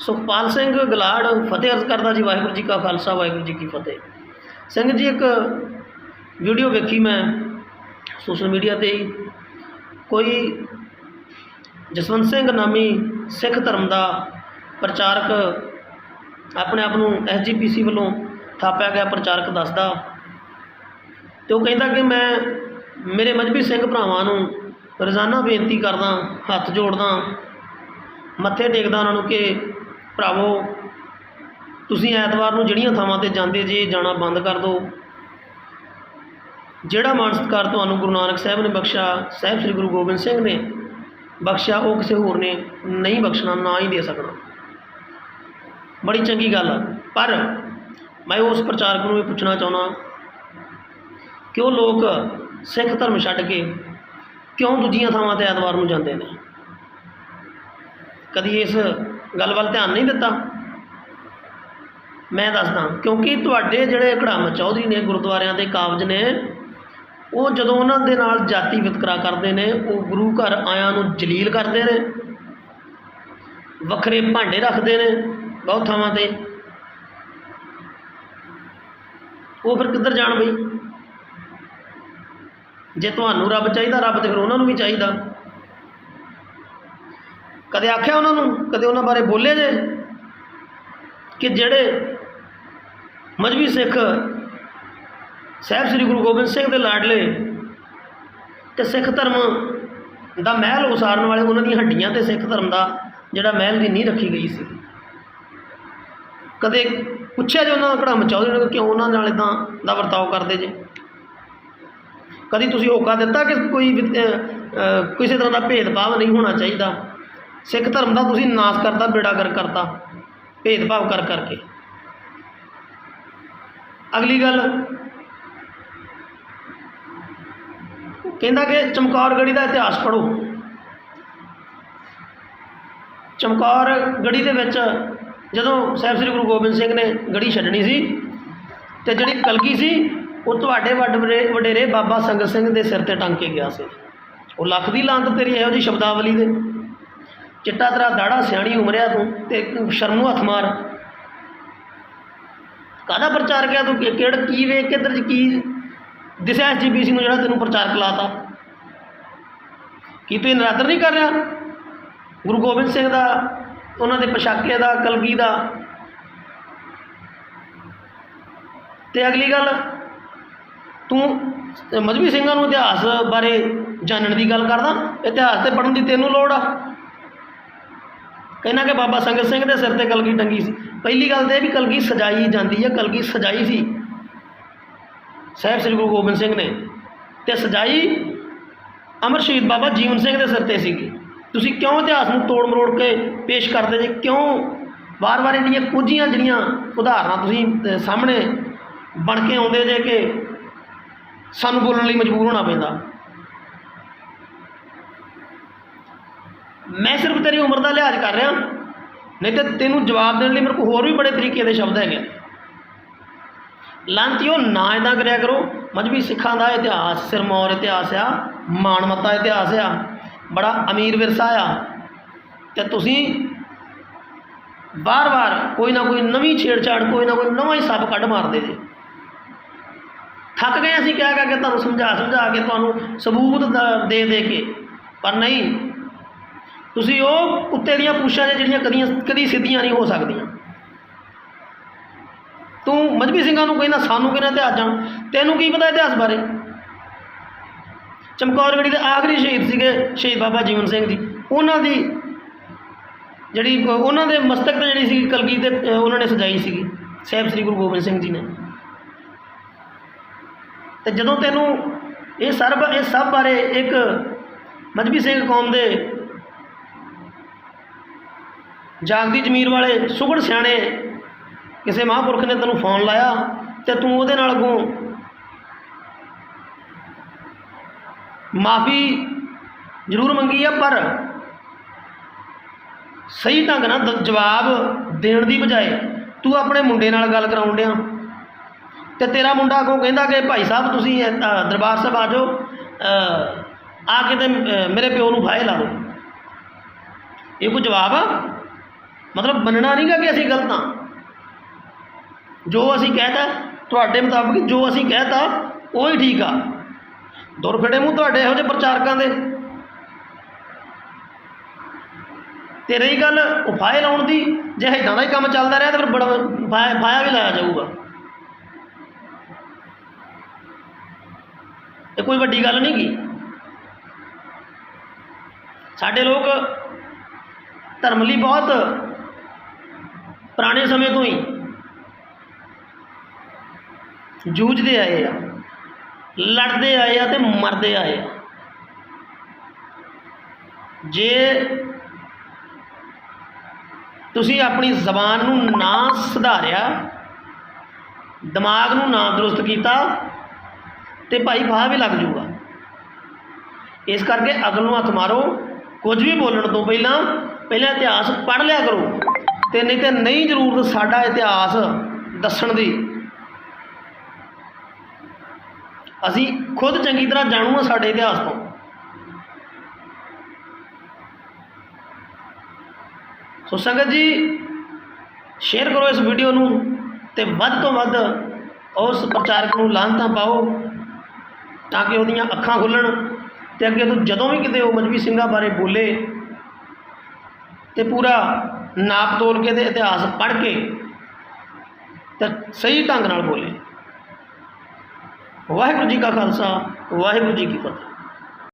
ਸੁਖਪਾਲ ਸਿੰਘ ਗਲਾੜ ਫਤਿਹ ਅਰਜ਼ ਕਰਦਾ ਜੀ, ਵਾਹਿਗੁਰੂ ਜੀ ਕਾ ਖਾਲਸਾ, ਵਾਹਿਗੁਰੂ ਜੀ ਕੀ ਫਤਿਹ। ਸਿੰਘ ਜੀ, ਇੱਕ ਵੀਡੀਓ ਵੇਖੀ ਮੈਂ ਸੋਸ਼ਲ ਮੀਡੀਆ ਤੇ ਹੀ। ਕੋਈ ਜਸਵੰਤ ਸਿੰਘ ਨਾਮੀ ਸਿੱਖ ਧਰਮ ਦਾ ਪ੍ਰਚਾਰਕ ਆਪਣੇ ਆਪ ਨੂੰ ਐਸਜੀਪੀਸੀ ਵੱਲੋਂ ਥਾਪਿਆ ਗਿਆ ਪ੍ਰਚਾਰਕ ਦੱਸਦਾ। ਤੇ ਉਹ ਕਹਿੰਦਾ ਕਿ ਮੈਂ ਮੇਰੇ ਮਜਬੀ ਸਿੰਘ ਭਰਾਵਾਂ ਨੂੰ ਰੋਜ਼ਾਨਾ ਬੇਨਤੀ ਕਰਦਾ, ਹੱਥ ਜੋੜਦਾ, ਮੱਥੇ ਟੇਕਦਾ ਉਹਨਾਂ ਨੂੰ ਕਿ ਭਰਾਵੋ, ਤੁਸੀਂ ਐਤਵਾਰ ਨੂੰ ਜਿਹੜੀਆਂ ਥਾਵਾਂ ਤੇ ਜਾਂਦੇ ਜੇ, ਜਾਣਾ ਬੰਦ ਕਰ ਦਿਓ ਜਿਹੜਾ ਮਾਨ ਸਤਿਕਾਰ ਤੁਹਾਨੂੰ ਗੁਰੂ ਨਾਨਕ ਸਾਹਿਬ ਨੇ ਬਖਸ਼ਾ ਸਾਹਿਬ ਸ੍ਰੀ ਗੁਰੂ ਗੋਬਿੰਦ ਸਿੰਘ ਨੇ ਬਖਸ਼ਿਆ, ਉਹ ਕਿਸੇ ਹੋਰ ਨੇ ਨਹੀਂ ਬਖਸ਼ਣਾ, ਨਾ ਹੀ ਦੇ ਸਕਣਾ। ਬੜੀ ਚੰਗੀ ਗੱਲ ਆ। ਪਰ ਮੈਂ ਉਸ ਪ੍ਰਚਾਰਕ ਨੂੰ ਇਹ ਪੁੱਛਣਾ ਚਾਹੁੰਦਾ, ਕਿ ਉਹ ਲੋਕ ਸਿੱਖ ਧਰਮ ਛੱਡ ਕੇ ਕਿਉਂ ਦੂਜੀਆਂ ਥਾਵਾਂ ਤੇ ਐਤਵਾਰ ਨੂੰ ਜਾਂਦੇ ਨੇ? ਕਦੀ ਇਸ ਗੱਲ ਵੱਲ ਧਿਆਨ ਨਹੀਂ ਦਿੱਤਾ। ਮੈਂ ਦੱਸਦਾ, ਕਿਉਂਕਿ ਤੁਹਾਡੇ ਜਿਹੜੇ ਘੜਾਮ ਚੌਧਰੀ ਨੇ ਗੁਰਦੁਆਰਿਆਂ ਦੇ ਕਾਬਜ ਨੇ, ਉਹ ਜਦੋਂ ਉਹਨਾਂ ਦੇ ਨਾਲ ਜਾਤੀ ਵਿਤਕਰਾ ਕਰਦੇ ਨੇ, ਉਹ ਗੁਰੂ ਘਰ ਆਇਆਂ ਨੂੰ ਜਲੀਲ ਕਰਦੇ ਨੇ, ਵੱਖਰੇ ਭਾਂਡੇ ਰੱਖਦੇ ਨੇ ਬਹੁਤ ਥਾਵਾਂ ਤੇ। ਉਹ ਫਿਰ ਕਿੱਧਰ ਜਾਣ ਬਈ? ਜੇ ਤੁਹਾਨੂੰ ਰੱਬ ਚਾਹੀਦਾ, ਰੱਬ ਤੇ ਫਿਰ ਉਹਨਾਂ ਨੂੰ ਵੀ ਚਾਹੀਦਾ। ਕਦੇ ਆਖਿਆ ਉਹਨਾਂ ਨੂੰ? ਕਦੇ ਉਹਨਾਂ ਬਾਰੇ ਬੋਲੇ ਜੇ? ਕਿ ਜਿਹੜੇ ਮਜਬੀ ਸਿੱਖ ਸਾਹਿਬ ਸ੍ਰੀ ਗੁਰੂ ਗੋਬਿੰਦ ਸਿੰਘ ਦੇ ਲਾਡਲੇ ਤੇ ਸਿੱਖ ਧਰਮ ਦਾ ਮਹਿਲ ਉਸਾਰਨ ਵਾਲੇ ਉਹਨਾਂ ਦੀਆਂ ਹੱਡੀਆਂ ਤੇ ਸਿੱਖ ਧਰਮ ਦਾ ਜਿਹੜਾ ਮਹਿਲ ਦੀ ਨੀਂਹ ਰੱਖੀ ਗਈ ਸੀ। ਕਦੇ ਪੁੱਛਿਆ ਜੇ ਉਹਨਾਂ ਦਾ ਘੜਮ ਚੌਧਰੀ ਕਿਉਂ ਉਹਨਾਂ ਨਾਲ ਇਦਾਂ ਦਾ ਵਰਤਾਓ ਕਰਦੇ ਜੇ? ਕਦੀ ਤੁਸੀਂ ਹੋਕਾ ਦਿੱਤਾ ਕਿ ਕੋਈ ਵੀ, ਕਿਸੇ ਤਰ੍ਹਾਂ ਦਾ ਭੇਦਭਾਵ ਨਹੀਂ ਹੋਣਾ ਚਾਹੀਦਾ? ਸਿੱਖ ਧਰਮ ਦਾ ਤੁਸੀਂ ਨਾਸ ਕਰਤਾ ਬੇੜਾ ਕਰ ਕਰਤਾ, ਭੇਦਭਾਵ ਕਰ ਕਰਕੇ। ਅਗਲੀ ਗੱਲ, ਕਹਿੰਦਾ ਕਿ ਚਮਕੌਰ ਗੜੀ ਦਾ ਇਤਿਹਾਸ ਪੜ੍ਹੋ। ਚਮਕੌਰ ਗੜੀ ਦੇ ਵਿੱਚ ਜਦੋਂ ਸਾਹਿਬ ਸ੍ਰੀ ਗੁਰੂ ਗੋਬਿੰਦ ਸਿੰਘ ਨੇ ਗੜੀ ਛੱਡਣੀ ਸੀ ਤੇ ਜਿਹੜੀ ਕਲਗੀ ਸੀ, ਉਹ ਤੁਹਾਡੇ ਵੱਡੇ ਵਡੇਰੇ ਵਡੇਰੇ ਬਾਬਾ ਸੰਗਤ ਸਿੰਘ ਦੇ ਸਿਰ ਤੇ ਟੰਗ ਕੇ ਗਿਆ ਸੀ। ਉਹ ਲੱਖ ਦੀ ਲਾਂਤ ਤੇਰੀ ਇਹੋ ਜੀ ਸ਼ਬਦਾਵਲੀ ਦੇ। ਚਿੱਟਾ ਤੇਰਾ ਦਾੜਾ ਸਿਆਣੀ ਉਮਰਿਆ ਤੂੰ ਤੇ ਸ਼ਰਮ ਨੂੰ ਹੱਥ ਮਾਰ। ਕਾਹਦਾ ਪ੍ਰਚਾਰ ਕਿਹਾ ਤੂੰ? ਕਿ- ਕਿਹੜ ਕੀ ਵੇਖ ਕੇ ਤੇਰੇ 'ਚ ਕੀ ਦਿਸਿਆ ਐਸਜੀਪੀਸੀ ਨੂੰ ਜਿਹੜਾ ਤੈਨੂੰ ਪ੍ਰਚਾਰਕ ਲਾਤਾ ਕੀ ਤੂੰ ਨਰਾਦਰ ਨਹੀਂ ਕਰ ਰਿਹਾ? ਗੁਰੂ ਗੋਬਿੰਦ ਸਿੰਘ ਦਾ, ਉਹਨਾਂ ਦੇ ਪਛਾਕੇ ਦਾ, ਕਲਗੀ ਦਾ। ਤੇ ਅਗਲੀ ਗੱਲ, ਤੂੰ ਮਜਬੀ ਸਿੰਘਾਂ ਨੂੰ ਇਤਿਹਾਸ ਬਾਰੇ ਜਾਣਨ ਦੀ ਗੱਲ ਕਰਦਾ? ਇਤਿਹਾਸ ਤੇ ਪੜ੍ਹਨ ਦੀ ਤੈਨੂੰ ਲੋੜ ਆ। ਕਹਿੰਦਾ ਕਿ ਬਾਬਾ ਸੰਗਤ ਸਿੰਘ ਦੇ ਸਿਰ ਤੇ ਕਲਗੀ ਟੰਗੀ ਸੀ। ਪਹਿਲੀ ਗੱਲ ਤੇ ਇਹ ਵੀ ਕਲਗੀ ਸਜਾਈ ਜਾਂਦੀ ਹੈ ਕਲਗੀ ਸਜਾਈ ਸੀ। ਸਾਹਿਬ ਸ੍ਰੀ ਗੁਰੂ ਗੋਬਿੰਦ ਸਿੰਘ ਨੇ। ਤੇ ਸਜਾਈ ਅਮਰ ਸ਼ਹੀਦ ਬਾਬਾ ਜੀਵਨ ਸਿੰਘ ਦੇ ਸਿਰ ਤੇ ਸੀਗੀ। ਤੁਸੀਂ ਕਿਉਂ ਇਤਿਹਾਸ ਨੂੰ ਤੋੜ ਮਰੋੜ ਕੇ ਪੇਸ਼ ਕਰਦੇ ਜੇ? ਕਿਉਂ? ਵਾਰ-ਵਾਰ ਇੰਨੀਆਂ ਕੁਝੀਆਂ ਜਿਹੜੀਆਂ ਉਦਾਹਰਨਾਂ ਤੁਸੀਂ ਸਾਹਮਣੇ ਬਣ ਕੇ ਆਉਂਦੇ ਜੇ ਕਿ ਸਾਨੂੰ ਬੋਲਣ ਲਈ ਮਜਬੂਰ ਹੋਣਾ ਪੈਂਦਾ। ਮੈਂ ਸਿਰਫ ਤੇਰੀ ਉਮਰ ਦਾ ਲਿਹਾਜ਼ ਕਰ ਰਿਹਾ। ਨਹੀਂ ਤੇ ਤੈਨੂੰ ਜਵਾਬ ਦੇਣ ਲਈ ਮੇਰੇ ਕੋਲ ਹੋਰ ਵੀ ਬੜੇ ਤਰੀਕੇ ਦੇ ਸ਼ਬਦ ਹੈਗੇ ਲਾਂਤੀਓ ਨਾ ਇਦਾਂ ਕਰਿਆ ਕਰੋ। ਮਜਬੀ ਸਿੱਖਾਂ ਦਾ ਇਤਿਹਾਸ ਸਿਰਮੌਰ ਇਤਿਹਾਸ ਆ ਮਾਨਮੱਤਾ ਇਤਿਹਾਸ ਆ, ਬੜਾ ਅਮੀਰ ਵਿਰਸਾ ਆ। ਤੇ ਤੁਸੀਂ ਵਾਰ-ਵਾਰ ਕੋਈ ਨਾ ਕੋਈ ਨਵੀਂ ਛੇੜਛਾੜ, ਕੋਈ ਨਾ ਕੋਈ ਨਵਾਂ ਹੀ ਸੱਪ ਕੱਢ ਮਾਰਦੇ ਜੇ। ਥੱਕ ਗਏ ਅਸੀਂ ਕਿਆ ਕਰਕੇ ਤੁਹਾਨੂੰ ਸਮਝਾ ਸਮਝਾ ਕੇ ਤੁਹਾਨੂੰ ਸਬੂਤ ਦੇ ਦੇ ਕੇ। ਪਰ ਨਹੀਂ ਤੁਸੀਂ ਉਹ ਕੁੱਤੇ ਦੀਆਂ ਪੂਛਾਂ ਜੇ ਜਿਹੜੀਆਂ ਕਦੀਆਂ ਕਦੀ ਸਿੱਧੀਆਂ ਨਹੀਂ ਹੋ ਸਕਦੀਆਂ। ਤੂੰ ਮਜਬੀ ਸਿੰਘਾਂ ਨੂੰ ਕਹਿੰਦਾ, ਸਾਨੂੰ ਕਹਿੰਦਾ ਇਤਿਹਾਸ ਜਾਣ ਤੈਨੂੰ ਕੀ ਪਤਾ ਇਤਿਹਾਸ ਬਾਰੇ? ਚਮਕੌਰਗੜੀ ਦੇ ਆਖਰੀ ਸ਼ਹੀਦ ਸੀਗੇ, ਸ਼ਹੀਦ ਬਾਬਾ ਜੀਵਨ ਸਿੰਘ ਜੀ। ਉਹਨਾਂ ਦੀ ਜਿਹੜੀ, ਉਹਨਾਂ ਦੇ ਮਸਤਕ ਤੇ ਜਿਹੜੀ ਸੀ ਕਲਗੀ ਤੇ ਉਹਨਾਂ ਨੇ ਸਜਾਈ ਸੀਗੀ। ਸਾਹਿਬ ਸ੍ਰੀ ਗੁਰੂ ਗੋਬਿੰਦ ਸਿੰਘ ਜੀ ਨੇ। ਤੇ ਜਦੋਂ ਤੈਨੂੰ ਇਹ ਸਰਬ ਇਹ ਸਭ ਬਾਰੇ ਇੱਕ ਮਜਬੀ ਸਿੰਘ ਕੌਮ ਦੇ ਜਾਗਦੀ ਜ਼ਮੀਰ ਵਾਲੇ ਸੁਗੜ ਸਿਆਣੇ, ਕਿਸੇ ਮਹਾਂਪੁਰਖ ਨੇ ਤੈਨੂੰ ਫੋਨ ਲਾਇਆ ਤੇ ਤੂੰ ਉਹਦੇ ਨਾਲ ਅੱਗੋਂ ਮਾਫੀ ਜ਼ਰੂਰ ਮੰਗੀ ਆ, ਪਰ ਸਹੀ ਢੰਗ ਨਾਲ ਦ- ਜਵਾਬ ਦੇਣ ਦੀ ਬਜਾਏ ਤੂੰ ਆਪਣੇ ਮੁੰਡੇ ਨਾਲ ਗੱਲ ਕਰਾਉਣ ਡਿਆ। ਤੇ ਤੇਰਾ ਮੁੰਡਾ ਅੱਗੋਂ ਕਹਿੰਦਾ ਕਿ ਭਾਈ ਸਾਹਿਬ ਤੁਸੀਂ ਦਰਬਾਰ ਸਾਹਿਬ ਆ ਜਾਓ ਆ ਕੇ ਤੇ ਮੇਰੇ ਪਿਓ ਨੂੰ ਫਾਇਲ ਲਾ ਦਿਓ। ਇਹ ਕੋਈ ਜਵਾਬ ਆ? ਮਤਲਬ ਮੰਨਣਾ ਨਹੀਂਗਾ ਕਿ ਅਸੀਂ ਗਲਤ ਹਾਂ। ਜੋ ਅਸੀਂ ਕਹਿਤਾ, ਤੁਹਾਡੇ ਮੁਤਾਬਕ ਜੋ ਅਸੀਂ ਕਹਿਤਾ, ਉਹ ਹੀ ਠੀਕ ਆ। ਦੁਰ ਫਿੱਟੇ ਮੂੰਹ ਤੁਹਾਡੇ ਇਹੋ ਜਿਹੇ ਪ੍ਰਚਾਰਕਾਂ ਦੇ। ਤੇ ਰਹੀ ਗੱਲ ਉਫਾਏ ਲਾਉਣ ਦੀ, ਜੇ ਇਦਾਂ ਦਾ ਹੀ ਕੰਮ ਚੱਲਦਾ ਰਿਹਾ ਤਾਂ ਫਿਰ ਬੜਾ ਫਾਇਆ ਵੀ ਲਾਇਆ ਜਾਊਗਾ। ਇਹ ਕੋਈ ਵੱਡੀ ਗੱਲ ਨਹੀਂ ਗੀ ਸਾਡੇ ਲੋਕ ਧਰਮ ਲਈ ਬਹੁਤ ਪੁਰਾਣੇ ਸਮੇਂ ਤੋਂ ਹੀ ਜੂਝਦੇ ਆਏ ਆ, ਲੜਦੇ ਆਏ ਆ ਤੇ ਮਰਦੇ ਆਏ ਆ। ਜੇ ਤੁਸੀਂ ਆਪਣੀ ਜ਼ਬਾਨ ਨੂੰ ਨਾ ਸੁਧਾਰਿਆ, ਦਿਮਾਗ ਨੂੰ ਨਾ ਦਰੁਸਤ ਕੀਤਾ, ਤੇ ਭਾਈ ਫਾਹ ਵੀ ਲੱਗ ਜੂਗਾ। ਇਸ ਕਰਕੇ ਅਕਲ ਨੂੰ ਹੱਥ ਮਾਰੋ, ਕੁਝ ਵੀ ਬੋਲਣ ਤੋਂ ਪਹਿਲਾਂ ਪਹਿਲਾਂ ਇਤਿਹਾਸ ਪੜ੍ਹ ਲਿਆ ਕਰੋ। ਤੇ ਨਹੀਂ ਤੇ ਨਹੀਂ ਜ਼ਰੂਰਤ ਸਾਡਾ ਇਤਿਹਾਸ ਦੱਸਣ ਦੀ। ਅਸੀਂ ਖੁਦ ਚੰਗੀ ਤਰ੍ਹਾਂ ਜਾਣੂ ਹਾਂ ਸਾਡੇ ਇਤਿਹਾਸ ਤੋਂ। ਸੋ ਸੰਗਤ ਜੀ ਸ਼ੇਅਰ ਕਰੋ ਇਸ ਵੀਡੀਓ ਨੂੰ ਤੇ ਵੱਧ ਤੋਂ ਵੱਧ ਉਸ ਪ੍ਰਚਾਰਕ ਨੂੰ ਲਾਂਤਾਂ ਪਾਓ ਤਾਂ ਕਿ ਉਹਦੀਆਂ ਅੱਖਾਂ ਖੁੱਲਣ ਤੇ ਅੱਗੇ ਤੋਂ ਜਦੋਂ ਵੀ ਕਿਤੇ ਉਹ ਮਜਬੀ ਸਿੰਘਾਂ ਬਾਰੇ ਬੋਲੇ ਤੇ ਪੂਰਾ ਨਾਪ ਤੋਲ ਕੇ ਤੇ ਇਤਿਹਾਸ ਪੜ੍ਹ ਕੇ ਤੇ ਸਹੀ ਢੰਗ ਨਾਲ ਬੋਲੇ। ਵਾਹਿਗੁਰੂ ਜੀ ਕਾ ਖਾਲਸਾ, ਵਾਹਿਗੁਰੂ ਜੀ ਕੀ ਫਤਿਹ।